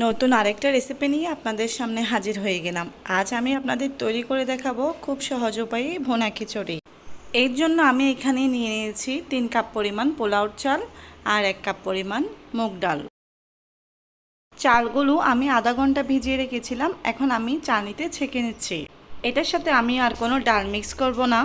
নতুন আরেকটা রেসিপি নিয়ে আপনাদের সামনে হাজির হয়ে গেলাম। আজ আমি আপনাদের তৈরি করে দেখাবো খুব সহজ উপায়ে ভোনা খিচুড়ি। এর জন্য আমি এখানে নিয়ে নিয়েছি তিন কাপ পরিমাণ পোলাওর চাল আর এক কাপ পরিমাণ মুগ ডাল। চালগুলো আমি আধা ঘণ্টা ভিজিয়ে রেখেছিলাম, এখন আমি চানিতে ছেঁকে নিচ্ছি। এটার সাথে আমি আর কোনো ডাল মিক্স করব না।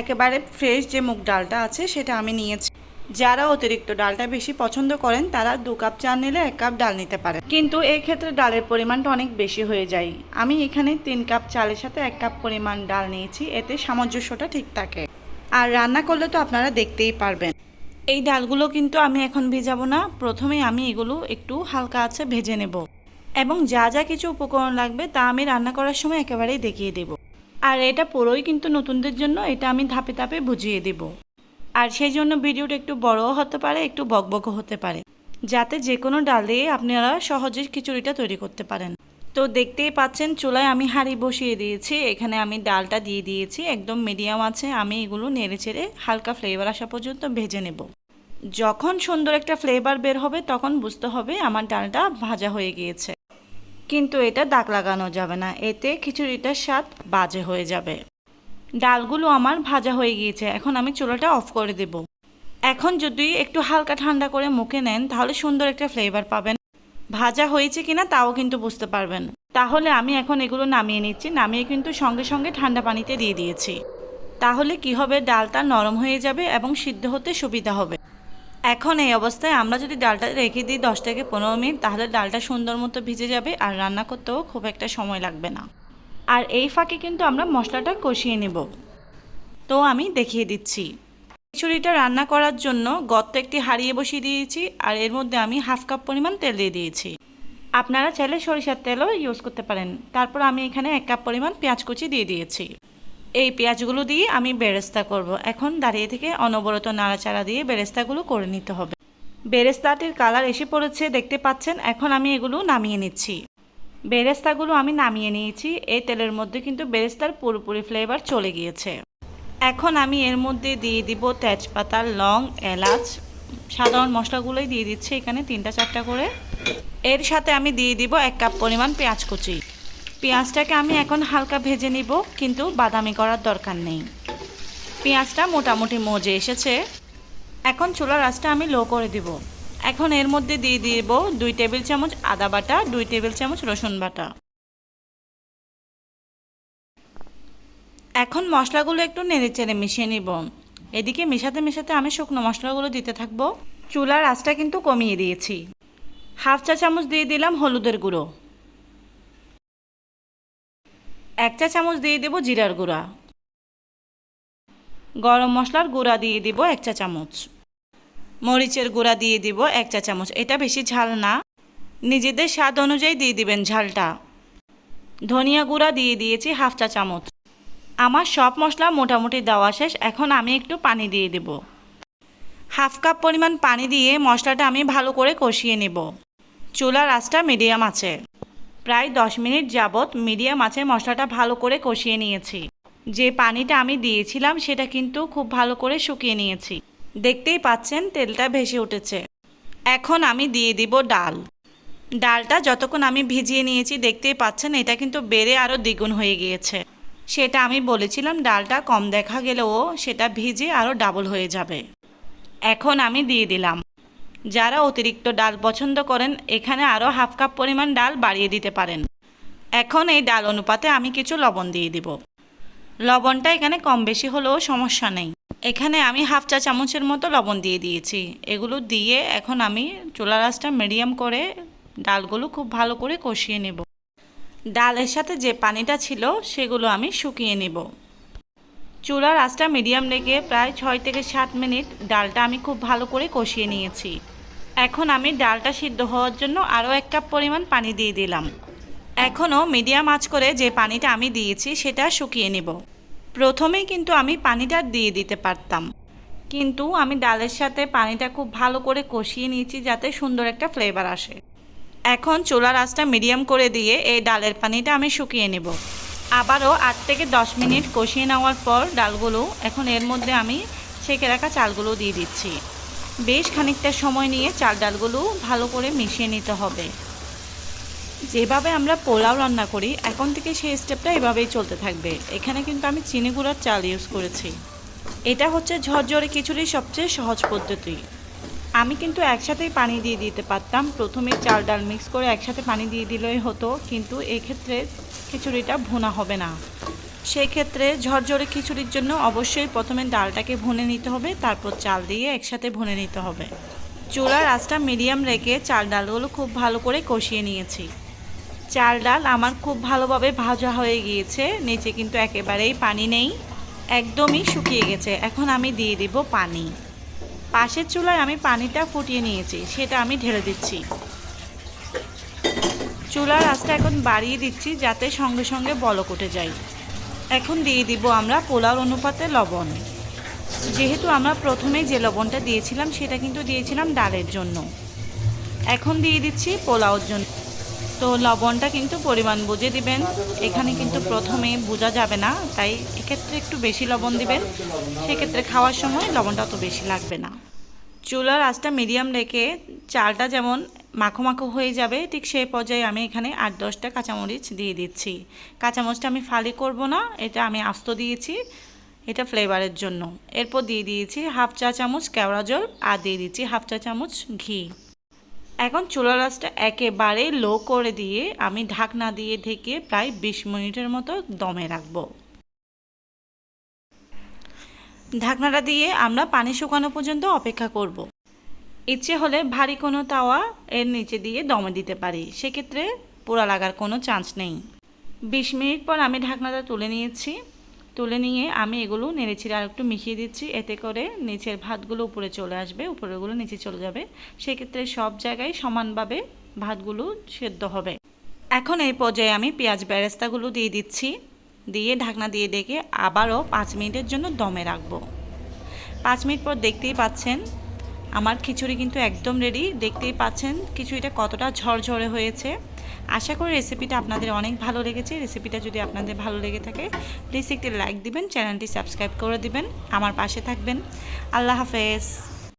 একেবারে ফ্রেশ যে মুগ ডালটা আছে, সেটা আমি নিয়েছি। যারা অতিরিক্ত ডালটা বেশি পছন্দ করেন, তারা দু কাপ চাল নিলে এক কাপ ডাল নিতে পারেন কিন্তু এই ক্ষেত্রে ডালের পরিমাণটা অনেক বেশি হয়ে যায়। আমি এখানে তিন কাপ চালের সাথে এক কাপ পরিমাণ ডাল নিয়েছি, এতে সামঞ্জস্যটা ঠিক থাকে। আর রান্না করলে তো আপনারা দেখতেই পারবেন। এই ডালগুলো কিন্তু আমি এখন ভেজাবো না। প্রথমে আমি এগুলো একটু হালকা আছে ভেজে নেব। এবং যা যা কিছু উপকরণ লাগবে, তা আমি রান্না করার সময় একেবারেই দেখিয়ে দেব। আর এটা পুরোই কিন্তু নতুনদের জন্য, এটা আমি ধাপে ধাপে বুঝিয়ে দেব। আর সেই জন্য ভিডিওটা একটু বড়ও হতে পারে, একটু বকবকও হতে পারে। যাতে যে কোনো ডাল দিয়ে আপনারা সহজে খিচুড়িটা তৈরি করতে পারেন। তো দেখতেই পাচ্ছেন, চুলায় আমি হাঁড়ি বসিয়ে দিয়েছি। এখানে আমি ডালটা দিয়ে দিয়েছি, একদম মিডিয়াম আছে। আমি এগুলো নেড়ে চেড়ে হালকা ফ্লেভার আসা পর্যন্ত ভেজে নেব। যখন সুন্দর একটা ফ্লেভার বের হবে, তখন বুঝতে হবে আমার ডালটা ভাজা হয়ে গিয়েছে। কিন্তু এটা দাগ লাগানো যাবে না, এতে খিচুড়িটার স্বাদ বাজে হয়ে যাবে। ডালগুলো আমার ভাজা হয়ে গিয়েছে। এখন আমি চুলাটা অফ করে দেব। এখন যদি একটু হালকা ঠান্ডা করে মুখে নেন, তাহলে সুন্দর একটা ফ্লেভার পাবেন। ভাজা হয়েছে কিনা তাও কিন্তু বুঝতে পারবেন। তাহলে আমি এখন এগুলো নামিয়ে নিচ্ছি। নামিয়ে কিন্তু সঙ্গে সঙ্গে ঠান্ডা পানিতে দিয়ে দিয়েছি। তাহলে কি হবে? ডালটা নরম হয়ে যাবে এবং সিদ্ধ হতে সুবিধা হবে। এখন এই অবস্থায় আমরা যদি ডালটা রেখে দিই দশ থেকে পনেরো মিনিট, তাহলে ডালটা সুন্দর মতো ভিজে যাবে আর রান্না করতেও খুব একটা সময় লাগবে না। আর এই ফাঁকে কিন্তু আমরা মশলাটা কষিয়ে নেব। তো আমি দেখিয়ে দিচ্ছি। খিচুড়িটা রান্না করার জন্য গত্ত একটি হারিয়ে বসিয়ে দিয়েছি আর এর মধ্যে আমি হাফ কাপ পরিমাণ তেল দিয়ে দিয়েছি। আপনারা চাইলে সরিষার তেলও ইউজ করতে পারেন। তারপর আমি এখানে এক কাপ পরিমাণ পেঁয়াজ কুচি দিয়ে দিয়েছি। এই পেঁয়াজগুলো দিয়ে আমি বেরেস্তা করব। এখন দাঁড়িয়ে থেকে অনবরত নাড়াচাড়া দিয়ে বেরেস্তাগুলো করে নিতে হবে। বেরেস্তাটির কালার এসে পড়েছে, দেখতে পাচ্ছেন? এখন আমি এগুলো নামিয়ে নিচ্ছি। বেরেস্তাগুলো আমি নামিয়ে নিয়েছি। এই তেলের মধ্যে কিন্তু বেরেস্তার পুরোপুরি ফ্লেভার চলে গিয়েছে। এখন আমি এর মধ্যে দিয়ে দিব তেজপাতা, লং, এলাচ। সাধারণ মশলাগুলোই দিয়ে দিচ্ছি এখানে তিনটা, চারটা করে। এর সাথে আমি দিয়ে দিব এক কাপ পরিমাণ পেঁয়াজ কুচি। পেঁয়াজটাকে আমি এখন হালকা ভেজে নিব, কিন্তু বাদামি করার দরকার নেই। পেঁয়াজটা মোটামুটি মজে এসেছে। এখন চুলার আঁচটা আমি লো করে দিব। এখন এর মধ্যে দিয়ে দিব দুই টেবিল চামচ আদা বাটা, দুই টেবিল চামচ রসুন বাটা। এখন মশলাগুলো একটু নেড়ে চেড়ে মিশিয়ে নিব। এদিকে মেশাতে মেশাতে আমি শুকনো মশলাগুলো দিতে থাকব। চুলার আঁচটা কিন্তু কমিয়ে দিয়েছি। হাফ চা চামচ দিয়ে দিলাম হলুদের গুঁড়ো। এক চা চামচ দিয়ে দেব জিরার গুঁড়া। গরম মশলার গুঁড়া দিয়ে দিব এক চা চামচ। মরিচের গুঁড়া দিয়ে দিব এক চা চামচ। এটা বেশি ঝাল না। নিজেদের স্বাদ অনুযায়ী দিয়ে দিবেন ঝালটা। ধনিয়া গুঁড়া দিয়ে দিয়েছি হাফ চা চামচ। আমার সব মশলা মোটামুটি দেওয়া শেষ। এখন আমি একটু পানি দিয়ে দেব। হাফ কাপ পরিমাণ পানি দিয়ে মশলাটা আমি ভালো করে কষিয়ে নেব। চুলার আঁচটা মিডিয়াম আছে। প্রায় দশ মিনিট যাবৎ মিডিয়াম আছে মশলাটা ভালো করে কষিয়ে নিয়েছি। যে পানিটা আমি দিয়েছিলাম সেটা কিন্তু খুব ভালো করে শুকিয়ে নিয়েছি। দেখতেই পাচ্ছেন তেলটা ভেসে উঠেছে। এখন আমি দিয়ে দিব ডাল। ডালটা যতক্ষণ আমি ভিজিয়ে নিয়েছি, দেখতেই পাচ্ছেন এটা কিন্তু বেড়ে আরও দ্বিগুণ হয়ে গিয়েছে। সেটা আমি বলেছিলাম, ডালটা কম দেখা গেলেও সেটা ভিজে আরও ডাবল হয়ে যাবে। এখন আমি দিয়ে দিলাম। যারা অতিরিক্ত ডাল পছন্দ করেন, এখানে আরও হাফ কাপ পরিমাণ ডাল বাড়িয়ে দিতে পারেন। এখন এই ডাল অনুপাতে আমি কিছু লবণ দিয়ে দিব। লবণটা এখানে কম বেশি হলেও সমস্যা নেই। এখানে আমি হাফ চা চামচের মতো লবণ দিয়ে দিয়েছি। এগুলো দিয়ে এখন আমি চুলা রাসটা মিডিয়াম করে ডালগুলো খুব ভালো করে কষিয়ে নেব। ডালের সাথে যে পানিটা ছিল, সেগুলো আমি শুকিয়ে নেব। চুলার আঁচটা মিডিয়াম রেখে প্রায় ছয় থেকে সাত মিনিট ডালটা আমি খুব ভালো করে কষিয়ে নিয়েছি। এখন আমি ডালটা সিদ্ধ হওয়ার জন্য আরও এক কাপ পরিমাণ পানি দিয়ে দিলাম। এখনও মিডিয়াম আঁচ করে যে পানিটা আমি দিয়েছি, সেটা শুকিয়ে নেব। প্রথমেই কিন্তু আমি পানিটা দিয়ে দিতে পারতাম। কিন্তু আমি ডালের সাথে পানিটা খুব ভালো করে কষিয়ে নিয়েছি যাতে সুন্দর একটা ফ্লেভার আসে। এখন চুলার আঁচটা মিডিয়াম করে দিয়ে এই ডালের পানিটা আমি শুকিয়ে নেব। আবারও আট থেকে দশ মিনিট কষিয়ে নেওয়ার পর ডালগুলো এখন এর মধ্যে আমি ছেঁকে রাখা চালগুলো দিয়ে দিচ্ছি। বেশ খানিকটা সময় নিয়ে চাল ডালগুলো ভালো করে মিশিয়ে নিতে হবে। যেভাবে আমরা পোলাও রান্না করি, এখন থেকে সেই স্টেপটা এভাবেই চলতে থাকবে। এখানে কিন্তু আমি চিনি গুঁড়ার চাল ইউজ করেছি। এটা হচ্ছে ঝরঝরে খিচুড়ির সবচেয়ে সহজ পদ্ধতি। আমি কিন্তু একসাথেই পানি দিয়ে দিতে পারতাম। প্রথমে চাল, ডাল মিক্স করে একসাথে পানি দিয়ে দিলেই হতো, কিন্তু এক্ষেত্রে খিচুড়িটা ভুনা হবে না। সেই ক্ষেত্রে ঝরঝরে খিচুড়ির জন্য অবশ্যই প্রথমে ডালটাকে ভুনে নিতে হবে, তারপর চাল দিয়ে একসাথে ভুনে নিতে হবে। চুলার আঁচটা মিডিয়াম রেখে চাল, ডালগুলো খুব ভালো করে কষিয়ে নিয়েছি। চাল ডাল আমার খুব ভালোভাবে ভাজা হয়ে গিয়েছে। নিচে কিন্তু একেবারেই পানি নেই। একদমই শুকিয়ে গেছে। এখন আমি দিয়ে দিব পানি। পাশের চুলায় আমি পানিটা ফুটিয়ে নিয়েছি। সেটা আমি ঢেলে দিচ্ছি। চুলার আঁচটা এখন বাড়িয়ে দিচ্ছি যাতে সঙ্গে সঙ্গে বলক উঠে যায়। এখন দিয়ে দিব আমরা পোলাও অনুপাতে লবণ। যেহেতু আমরা প্রথমেই যে লবণটা দিয়েছিলাম, সেটা কিন্তু দিয়েছিলাম ডালের জন্য। এখন দিয়ে দিচ্ছি পোলাওর জন্য। তো লবণটা কিন্তু পরিমাণ বুঝে দিবেন। এখানে কিন্তু প্রথমে বোঝা যাবে না, তাই এক্ষেত্রে একটু বেশি লবণ দিবেন। সেক্ষেত্রে খাওয়ার সময় লবণটা অত বেশি লাগবে না। চুলার আঁচটা মিডিয়াম রেখে চালটা যেমন মাখো মাখো হয়ে যাবে, ঠিক সেই পর্যায়ে আমি এখানে আট দশটা কাঁচামরিচ দিয়ে দিচ্ছি। কাঁচামরিচটা আমি ফালি করব না, এটা আমি আস্ত দিয়েছি, এটা ফ্লেভারের জন্য। এরপর দিয়ে দিয়েছি হাফ চা চামচ কেওড়া জল আর দিয়ে দিচ্ছি হাফ চা চামচ ঘি। এখন চুলার আঁচটা একেবারে লো করে দিয়ে আমি ঢাকনা দিয়ে ঢেকে প্রায় বিশ মিনিটের মতো দমে রাখব। ঢাকনাটা দিয়ে আমরা পানি শুকানো পর্যন্ত অপেক্ষা করব। ইচ্ছে হলে ভারী কোনো তাওয়া এর নিচে দিয়ে দমে দিতে পারি। সেক্ষেত্রে পোড়া লাগার কোনো চান্স নেই। বিশ মিনিট পর আমি ঢাকনাটা তুলে নিয়েছি। তুলে নিয়ে আমি এগুলো নেড়েছিড়ে আর একটু মিশিয়ে দিচ্ছি। এতে করে নিচের ভাতগুলো উপরে চলে আসবে উপরেগুলো নিচে চলে যাবে। সেক্ষেত্রে সব জায়গায় সমানভাবে ভাতগুলো সেদ্ধ হবে। এখন এই পর্যায়ে আমি পেঁয়াজ বেরেস্তাগুলো দিয়ে দিচ্ছি। দিয়ে ঢাকনা দিয়ে ডেকে আবারও পাঁচ মিনিটের জন্য দমে রাখব। পাঁচ মিনিট পর দেখতেই পাচ্ছেন আমার খিচুড়ি কিন্তু একদম রেডি দেখতেই পাচ্ছেন খিচুড়িটা কতটা ঝরঝরে হয়েছে। আশা করি রেসিপিটা আপনাদের অনেক ভালো লেগেছে। রেসিপিটা যদি আপনাদের ভালো লেগে থাকে প্লিজ একটি লাইক দিবেন চ্যানেলটি সাবস্ক্রাইব করে দিবেন। আমার পাশে থাকবেন। আল্লাহ হাফেজ।